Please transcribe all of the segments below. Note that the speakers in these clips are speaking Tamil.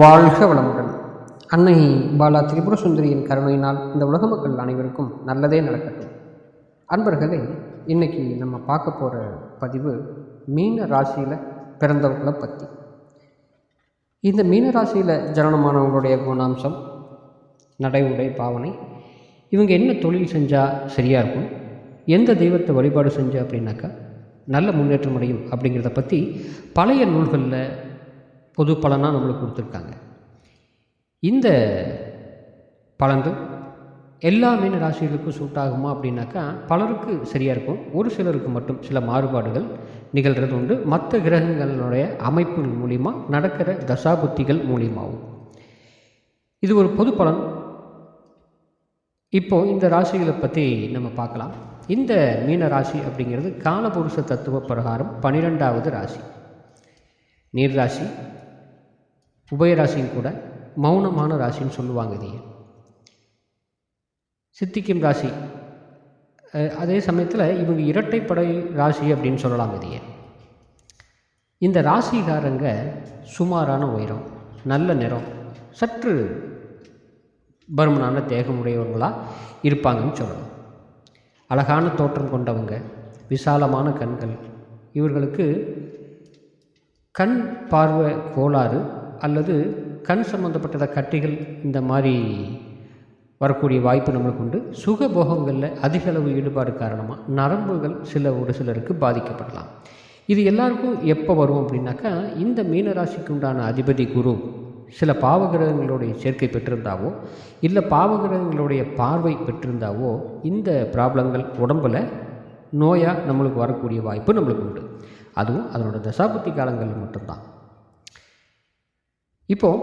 வாழ்க வளமுடன். அன்னை பாலா திரிபுர சுந்தரியின் கருணையினால் இந்த உலக மக்கள் அனைவருக்கும் நல்லதே நடக்கட்டும். அன்பர்களே இன்னைக்கு நம்ம பார்க்க போகிற பதிவு மீன ராசியில் பிறந்தவர்களை பற்றி இந்த மீன ராசியில் ஜனனமானவங்களுடைய குணாம்சம் நடை உடை பாவனை இவங்க என்ன தொழில் செஞ்சால் சரியாக இருக்கும் எந்த தெய்வத்தை வழிபாடு செஞ்சா அப்படின்னாக்கா நல்ல முன்னேற்றம் அடையும் அப்படிங்கிறத பற்றி பழைய நூல்களில் பொது பலனாக நம்மளுக்கு கொடுத்துருக்காங்க. இந்த பலன்கள் எல்லா மீன ராசிகளுக்கும் சூட் ஆகுமா அப்படின்னாக்கா பலருக்கு சரியாக இருக்கும். ஒரு சிலருக்கு மட்டும் சில மாறுபாடுகள் நிகழ்கிறது உண்டு. மற்ற கிரகங்களுடைய அமைப்புகள் மூலிமா நடக்கிற தசாபுத்திகள் மூலியமாகும் இது ஒரு பொது பலன். இப்போ இந்த ராசிகளை பற்றி நம்ம பார்க்கலாம். இந்த மீன ராசி அப்படிங்கிறது காலபுருஷ தத்துவ பிரகாரம் பன்னிரெண்டாவது ராசி. நீர் ராசி உபயராசியும் கூட மௌனமான ராசின்னு சொல்லுவாங்க இதையே. சித்திக்கும் ராசி. அதே சமயத்தில் இவங்க இரட்டைப்படை ராசி அப்படின்னு சொல்லலாம் இதையே. இந்த ராசிகாரங்க சுமாரான உயரம் நல்ல நிறம் சற்று பருமனான தேகமுடையவர்களாக இருப்பாங்கன்னு சொல்லலாம் அழகான தோற்றம் கொண்டவங்க விசாலமான கண்கள் இவர்களுக்கு கண் பார்வை கோளாறு அல்லது கண் சம்மந்தப்பட்ட கட்டிகள் இந்த மாதிரி வரக்கூடிய வாய்ப்பு நம்மளுக்கு உண்டு. சுகபோகங்களில் அதிக அளவு ஈடுபாடு காரணமாக நரம்புகள் சில ஒரு சிலருக்கு பாதிக்கப்படலாம். இது எல்லாருக்கும் எப்போ வரும் அப்படின்னாக்கா இந்த மீனராசிக்கு உண்டான அதிபதி குரு சில பாவகிரகங்களுடைய சேர்க்கை பெற்றிருந்தாவோ இல்லை பாவகிரகங்களுடைய பார்வை பெற்றிருந்தாவோ இந்த ப்ராப்ளங்கள் உடம்பில் நோயாக நம்மளுக்கு வரக்கூடிய வாய்ப்பு நம்மளுக்கு உண்டு. அதுவும் அதனோட தசாபுத்தி காலங்களில் மட்டும்தான். இப்போது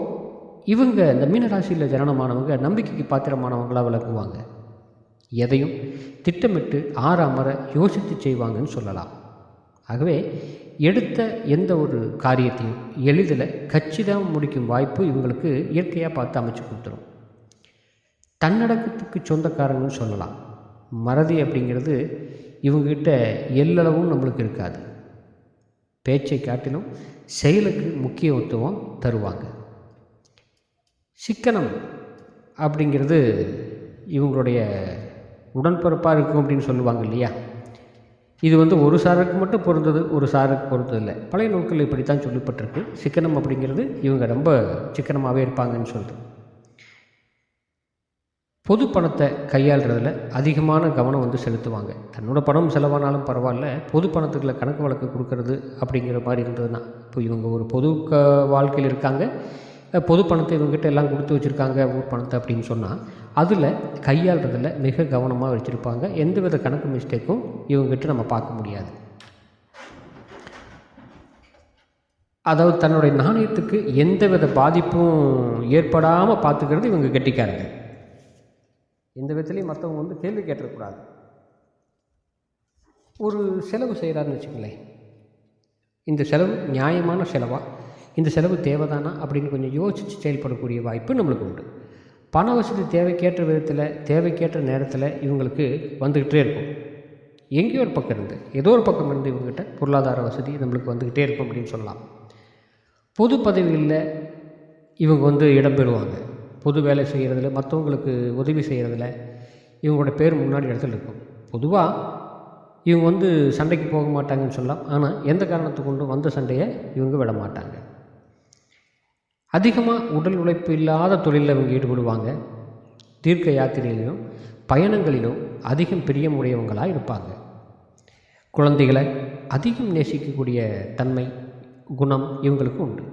இவங்க இந்த மீனராசியில் ஜனனமானவங்க நம்பிக்கைக்கு பாத்திரமானவங்களாக விளக்குவாங்க எதையும் திட்டமிட்டு ஆறாமற யோசித்து செய்வாங்கன்னு சொல்லலாம். ஆகவே எடுத்த எந்த ஒரு காரியத்தையும் எளிதில் கச்சிதம் முடிக்கும் வாய்ப்பு இவங்களுக்கு இயற்கையாக பார்த்து அமைச்சு கொடுத்துரும். தன்னடக்கத்துக்கு சொந்தக்காரங்கன்னு சொல்லலாம். மறதி அப்படிங்கிறது இவங்ககிட்ட எல்லளவும் நம்மளுக்கு இருக்காது. பேச்சை காட்டிலும் செயலுக்கு முக்கியத்துவம் தருவாங்க. சிக்கனம் அப்படிங்கிறது இவங்களுடைய உடன்பிறப்பாக இருக்கும் அப்படின்னு சொல்லுவாங்க இல்லையா? இது வந்து ஒரு சாருக்கு மட்டும் பொருந்தது ஒரு சாருக்கு பொருந்தது இல்லை. பழைய நூல்கள் இப்படி தான் சொல்லப்பட்டிருக்கு. சிக்கனம் அப்படிங்கிறது இவங்க ரொம்ப சிக்கனமாகவே இருப்பாங்கன்னு சொல்லிட்டு பொது பணத்தை கையாளுறதுல அதிகமான கவனம் வந்து செலுத்துவாங்க. தன்னோட பணம் செலவானாலும் பரவாயில்ல பொது பணத்துக்குள்ள கணக்கு வழக்கு கொடுக்கறது அப்படிங்கிற மாதிரி இருந்ததுன்னா இப்போ இவங்க ஒரு பொது க வாழ்க்கையில் இருக்காங்க. பொது பணத்தை இவங்ககிட்ட எல்லாம் கொடுத்து வச்சுருக்காங்க ஊர் பணத்தை அப்படின்னு சொன்னால் அதில் கையாளுறதில் மிக கவனமாக வச்சுருப்பாங்க. எந்தவித கணக்கு மிஸ்டேக்கும் இவங்ககிட்ட நம்ம பார்க்க முடியாது. அதாவது தன்னுடைய நாணயத்துக்கு எந்தவித பாதிப்பும் ஏற்படாமல் பார்த்துக்கிறது இவங்க கெட்டிக்காரங்க. எந்த விதத்துலையும் மற்றவங்க வந்து கேள்வி கேட்டக்கூடாது ஒரு செலவு செய்கிறாருன்னு வச்சுக்கங்களேன். இந்த செலவு நியாயமான செலவா? இந்த செலவு தேவைதானா? அப்படின்னு கொஞ்சம் யோசித்து செயல்படக்கூடிய வாய்ப்பு நம்மளுக்கு உண்டு. பண வசதி தேவைக்கேற்ற விதத்தில் தேவைக்கேற்ற நேரத்தில் இவங்களுக்கு வந்துக்கிட்டே இருக்கும். எங்கேயோ ஒரு பக்கம் இருந்து ஏதோ ஒரு பக்கம் இருந்து இவங்ககிட்ட பொருளாதார வசதி நம்மளுக்கு வந்துக்கிட்டே இருக்கும் அப்படின்னு சொல்லலாம். பொது பதவிகளில் இவங்க வந்து இடம்பெறுவாங்க பொது வேலை செய்கிறதுல மற்றவங்களுக்கு உதவி செய்கிறதுல இவங்களோட பேர் முன்னாடி இடத்துல இருக்கும். பொதுவாக இவங்க வந்து சண்டைக்கு போக மாட்டாங்கன்னு சொல்லலாம். ஆனால் எந்த காரணத்தை கொண்டும் வந்த சண்டையை இவங்க விட மாட்டாங்க. அதிகமாக உடல் உழைப்பு இல்லாத தொழிலில் இவங்க ஈடுபடுவாங்க. தீர்க்க யாத்திரையிலும் பயணங்களிலும் அதிகம் பிரியமுடையவங்களாக இருப்பாங்க. குழந்தைகளை அதிகம் நேசிக்கக்கூடிய தன்மை குணம் இவங்களுக்கு உண்டு.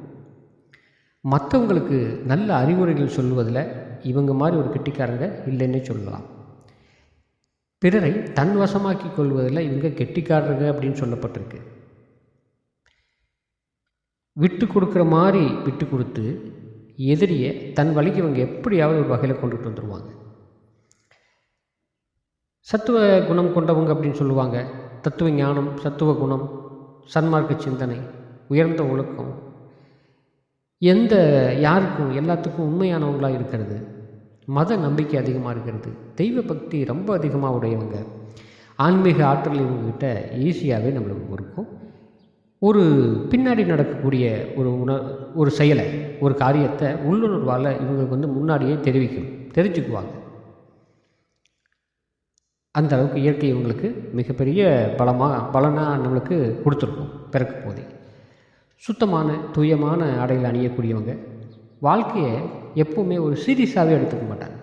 மற்றவங்களுக்கு நல்ல அறிவுரைகள் சொல்லுவதில் இவங்க மாதிரி ஒரு கெட்டிக்காரங்க இல்லைன்னே சொல்லலாம். பிறரை தன் வசமாக்கி கொள்வதில் இவங்க கெட்டிக்காரங்க அப்படின்னு சொல்லப்பட்டிருக்கு. விட்டு கொடுக்குற மாதிரி விட்டு கொடுத்து எதிரியை தன் வழிக்கு இவங்க எப்படியாவது ஒரு வகையில் கொண்டுட்டு வந்துடுவாங்க சத்துவ குணம் கொண்டவங்க அப்படின்னு சொல்லுவாங்க. தத்துவ ஞானம் சத்துவ குணம் சன்மார்க்க சிந்தனை உயர்ந்த ஒழுக்கம் எந்த யாருக்கும் எல்லாத்துக்கும் உண்மையானவங்களாக இருக்கிறது? மத நம்பிக்கை அதிகமாக இருக்கிறது. தெய்வ பக்தி ரொம்ப அதிகமாக உடையவங்க. ஆன்மீக ஆற்றல் இவங்ககிட்ட ஈஸியாகவே நம்மளுக்கு இருக்கும். ஒரு பின்னாடி நடக்கக்கூடிய ஒரு உண ஒரு செயலை ஒரு காரியத்தை உள்ளுணர்வால் இவங்களுக்கு வந்து முன்னாடியே தெரிவிக்கும் தெரிஞ்சுக்குவாங்க. அந்த அளவுக்கு இயற்கை இவங்களுக்கு மிகப்பெரிய பலமாக பலனாக நம்மளுக்கு கொடுத்துருக்கும் பிறக்கும் போதே. சுத்தமான தூயமான ஆடைகள் அணியக்கூடியவங்க வாழ்க்கையை எப்போவுமே ஒரு சீரியஸாகவே எடுத்துக்க மாட்டாங்க.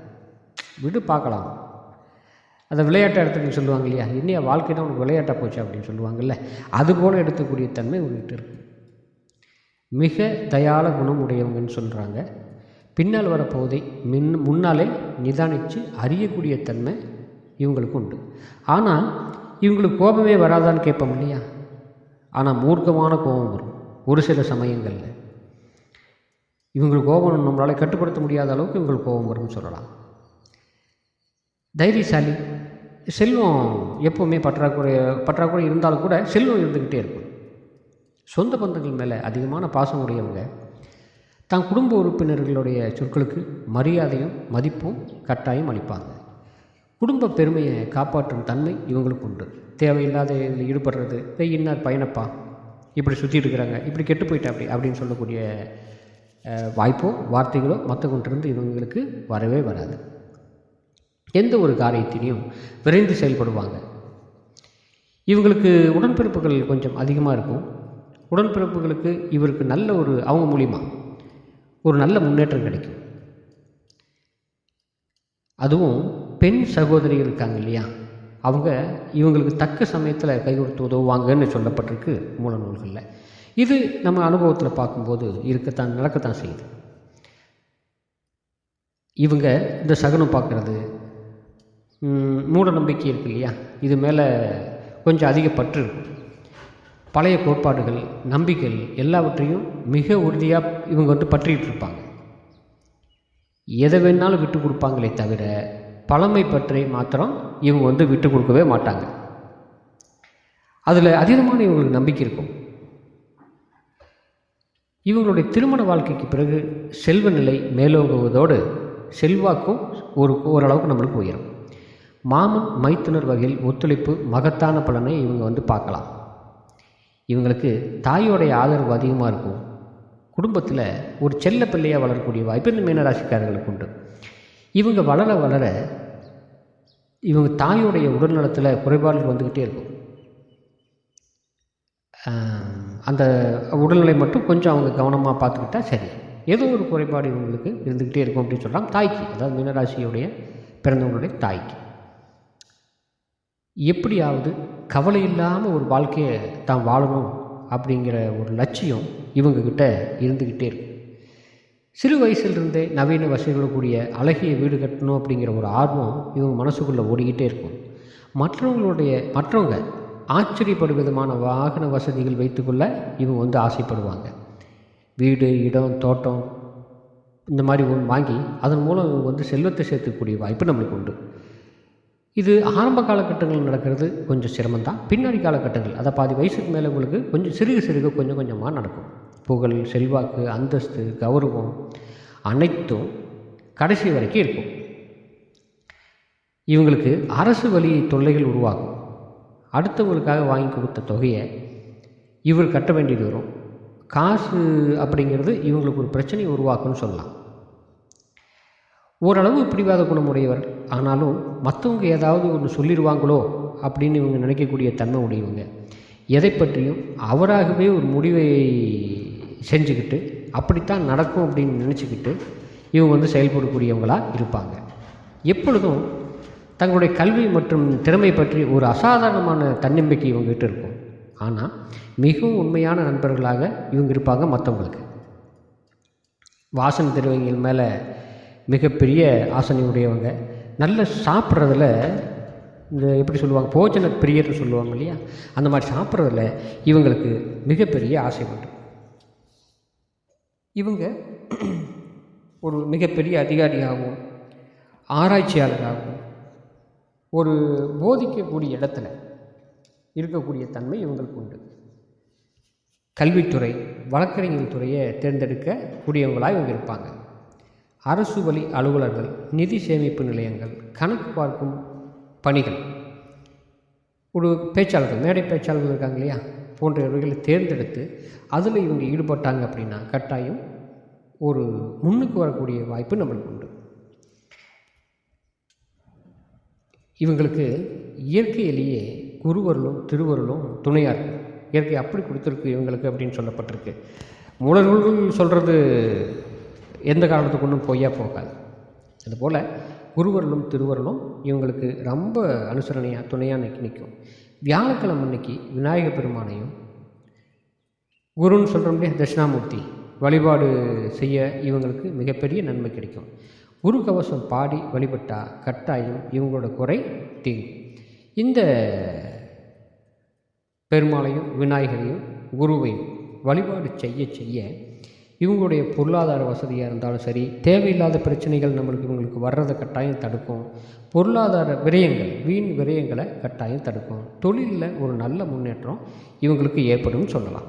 விடு பார்க்கலாம். அதை விளையாட்டை எடுத்துக்கன்னு சொல்லுவாங்க இல்லையா? இன்னைய வாழ்க்கை தான் உனக்கு விளையாட்டாக போச்சு அப்படின்னு சொல்லுவாங்கல்ல? அதுபோல் எடுத்துக்கூடிய தன்மை உங்ககிட்ட இருக்கு. மிக தயால குணம் உடையவங்கன்னு சொல்கிறாங்க பின்னால் வரப்போதை மின் முன்னாலே நிதானித்து அறியக்கூடிய தன்மை இவங்களுக்கு உண்டு. ஆனால் இவங்களுக்கு கோபமே வராதான்னு கேட்போம் இல்லையா? ஆனால் மூர்க்கமான கோபம் வரும். ஒரு சில சமயங்களில் இவங்களுக்கு கோபம் நம்மளால் கட்டுப்படுத்த முடியாத அளவுக்கு இவங்களுக்கு கோபம் வரும்னு சொல்லலாம். தைரியசாலி செல்வம் எப்போவுமே பற்றாக்குறை பற்றாக்குறை இருந்தாலும் கூட செல்வம் இருந்துக்கிட்டே இருக்கும். சொந்த பந்தங்கள் மேலே அதிகமான பாசம் உடையவங்க தான் குடும்ப உறுப்பினர்களுடைய சொற்களுக்கு மரியாதையும் மதிப்பும் கட்டாயம் அளிப்பாங்க. குடும்ப பெருமையை காப்பாற்றும் தன்மை இவங்களுக்கு உண்டு. தேவையில்லாத இதில் ஈடுபடுறது இன்னார் பயணப்பா? இப்படி சுற்றிட்டு இருக்கிறாங்க. இப்படி கெட்டு போயிட்டா அப்படி அப்படின்னு சொல்லக்கூடிய வாய்ப்போ வார்த்தைகளோ மற்றவங்கிட்டிருந்து இவங்களுக்கு வரவே வராது. எந்த ஒரு காரியத்திலையும் விரைந்து செயல்படுவாங்க. இவங்களுக்கு உடன்பிறப்புகள் கொஞ்சம் அதிகமாக இருக்கும். உடன்பிறப்புகளுக்கு இவருக்கு நல்ல ஒரு அவங்க மூலிமா ஒரு நல்ல முன்னேற்றம் கிடைக்கும். அதுவும் பெண் சகோதரிகள் இருக்காங்க இல்லையா? அவங்க இவங்களுக்கு தக்க சமயத்தில் கை கொடுத்து உதவுவாங்கன்னு சொல்லப்பட்டிருக்கு மூல நூல்களில். இது நம்ம அனுபவத்தில் பார்க்கும்போது இருக்கத்தான் நடக்கத்தான் செய்யுது. இவங்க இந்த சகுனம் பார்க்குறது மூட நம்பிக்கை இருக்கு இல்லையா? இது மேலே கொஞ்சம் அதிக பற்று இருக்கும். பழைய கோட்பாடுகள் நம்பிக்கைகள் எல்லாவற்றையும் மிக உறுதியாக இவங்க வந்து பற்றிக்கிட்டு இருப்பாங்க. எதை வேணாலும் விட்டு கொடுப்பாங்களே தவிர பழமை பற்றி மாத்திரம் இவங்க வந்து விட்டு கொடுக்கவே மாட்டாங்க. அதில் அதீதமான இவங்களுக்கு நம்பிக்கை இருக்கும். இவங்களுடைய திருமண வாழ்க்கைக்கு பிறகு செல்வ நிலை மேலோங்குவதோடு செல்வாக்கும் ஒரு ஓரளவுக்கு நம்மளுக்கு உயரும். மாமன் மைத்துனர் வகையில் ஒத்துழைப்பு மகத்தான பலனை இவங்க வந்து பார்க்கலாம். இவங்களுக்கு தாயோடைய ஆதரவு அதிகமாக இருக்கும். குடும்பத்தில் ஒரு செல்ல பிள்ளையாக வளரக்கூடிய வாய்ப்பு இந்த மீனராசிக்காரர்களுக்கு உண்டு. இவங்க வளர வளர இவங்க தாயோடைய உடல்நலத்தில் குறைபாடுகள் வந்துக்கிட்டே இருக்கும். அந்த உடல்நிலை மட்டும் கொஞ்சம் அவங்க கவனமாக பார்த்துக்கிட்டா சரி. ஏதோ ஒரு குறைபாடு இவங்களுக்கு இருந்துக்கிட்டே இருக்கும் அப்படின்னு சொல்கிறாங்க தாய்க்கு அதாவது மீனராசியுடைய பிறந்தவங்களுடைய தாய்க்கு. எப்படியாவது கவலை இல்லாமல் ஒரு வாழ்க்கையை தான் வாழணும் அப்படிங்கிற ஒரு லட்சியம் இவங்கக்கிட்ட இருந்துக்கிட்டே இருக்கும். சிறு வயசுலேருந்தே நவீன வசதிகளோட கூடிய அழகிய வீடு கட்டணும் அப்படிங்கிற ஒரு ஆர்வம் இவங்க மனசுக்குள்ளே ஓடிக்கிட்டே இருக்கும். மற்றவங்களுடைய மற்றவங்க ஆச்சரியப்படும் விதமான வாகன வசதிகள் வைத்துக்கொள்ள இவங்க வந்து ஆசைப்படுவாங்க. வீடு இடம் தோட்டம் இந்த மாதிரி ஒன்று வாங்கி அதன் மூலம் இவங்க வந்து செல்வத்தை சேர்த்துக்கூடிய வாய்ப்பு நம்மளுக்கு உண்டு. இது ஆரம்ப காலகட்டங்கள் நடக்கிறது கொஞ்சம் சிரமம்தான். பின்னாடி காலகட்டங்கள் அதை பாதி வயசுக்கு மேலே உங்களுக்கு கொஞ்சம் சிறுக சிறுக கொஞ்சம் கொஞ்சமாக நடக்கும். புகழ் செல்வாக்கு அந்தஸ்து கௌரவம் அனைத்தும் கடைசி வரைக்கும் இருக்கும். இவங்களுக்கு அரசு வழி தொல்லைகள் உருவாகும். அடுத்தவங்களுக்காக வாங்கி கொடுத்த தொகையை இவர் கட்ட வேண்டியது வரும். காசு அப்படிங்கிறது இவங்களுக்கு ஒரு பிரச்சனையை உருவாக்குன்னு சொல்லலாம். ஓரளவு பிடிவாத குணமுடையவர் ஆனாலும் மற்றவங்க ஏதாவது ஒன்று சொல்லிடுவாங்களோ அப்படின்னு இவங்க நினைக்கக்கூடிய தன்மை உடையவங்க. எதை பற்றியும் அவராகவே ஒரு முடிவை செஞ்சுக்கிட்டு அப்படித்தான் நடக்கும் அப்படின்னு நினச்சிக்கிட்டு இவங்க வந்து செயல்படக்கூடியவங்களாக இருப்பாங்க. எப்பொழுதும் தங்களுடைய கல்வி மற்றும் திறமை பற்றி ஒரு அசாதாரணமான தன்னம்பிக்கை இவங்ககிட்ட இருக்கும். ஆனால் மிகவும் உண்மையான நண்பர்களாக இவங்க இருப்பாங்க மற்றவங்களுக்கு வாசனை திரவியங்கள் மேலே மிகப்பெரிய ஆசனை உடையவங்க. நல்ல சாப்பிட்றதுல இந்த எப்படி சொல்லுவாங்க போஜன பிரியர்னு சொல்லுவாங்க இல்லையா? அந்த மாதிரி சாப்பிட்றதுல இவங்களுக்கு மிகப்பெரிய ஆசை உண்டு. இவங்க ஒரு மிகப்பெரிய அதிகாரியாகவும் ஆராய்ச்சியாளராகவும் ஒரு போதிக்கக்கூடிய இடத்துல இருக்கக்கூடிய தன்மை இவங்களுக்கு உண்டு. கல்வித்துறை வழக்கறிஞர் துறையை தேர்ந்தெடுக்கக்கூடியவங்களாக இவங்க இருப்பாங்க. அரசு வழி அலுவலர்கள் நிதி சேமிப்பு நிலையங்கள் கணக்கு பார்க்கும் பணிகள். ஒரு பேச்சாளர்கள் மேடை பேச்சாளர்கள் இருக்காங்க இல்லையா? போன்றவர்களை தேர்ந்தெடுத்து அதில் இவங்க ஈடுபட்டாங்க அப்படின்னா கட்டாயம் ஒரு முன்னுக்கு வரக்கூடிய வாய்ப்பு நம்மளுக்கு உண்டு. இவங்களுக்கு இயற்கையிலேயே குருவருளும் திருவருளும் துணையாக இருக்கும் இயற்கை அப்படி கொடுத்துருக்கு இவங்களுக்கு அப்படின்னு சொல்லப்பட்டிருக்கு. மூலர்கள் சொல்கிறது எந்த காரணத்துக்கு ஒன்றும் பொய்யா போகாது. அதுபோல் குருவருளும் திருவருளும் இவங்களுக்கு ரொம்ப அனுசரணையாக துணையாக நிற்க நிற்கும் வியாழக்கிழமை அன்னைக்கு விநாயகப் பெருமானையும் குருன்னு சொல்கிறோம் இல்லையா தட்சிணாமூர்த்தி. வழிபாடு செய்ய இவங்களுக்கு மிகப்பெரிய நன்மை கிடைக்கும். குரு கவசம் பாடி வழிபட்டால் கட்டாயம் இவங்களோட குறை தீங்கும் இந்த பெருமாளையும் விநாயகரையும் குருவையும் வழிபாடு செய்ய செய்ய இவங்களுடைய பொருளாதார வசதியாக இருந்தாலும் சரி தேவையில்லாத பிரச்சனைகள் நம்மளுக்கு இவங்களுக்கு வர்றதை கட்டாயம் தடுக்கும். பொருளாதார விரயங்கள் வீண் விரயங்களை கட்டாயம் தடுக்கும். தொழிலில் ஒரு நல்ல முன்னேற்றம் இவங்களுக்கு ஏற்படும் சொல்லலாம்.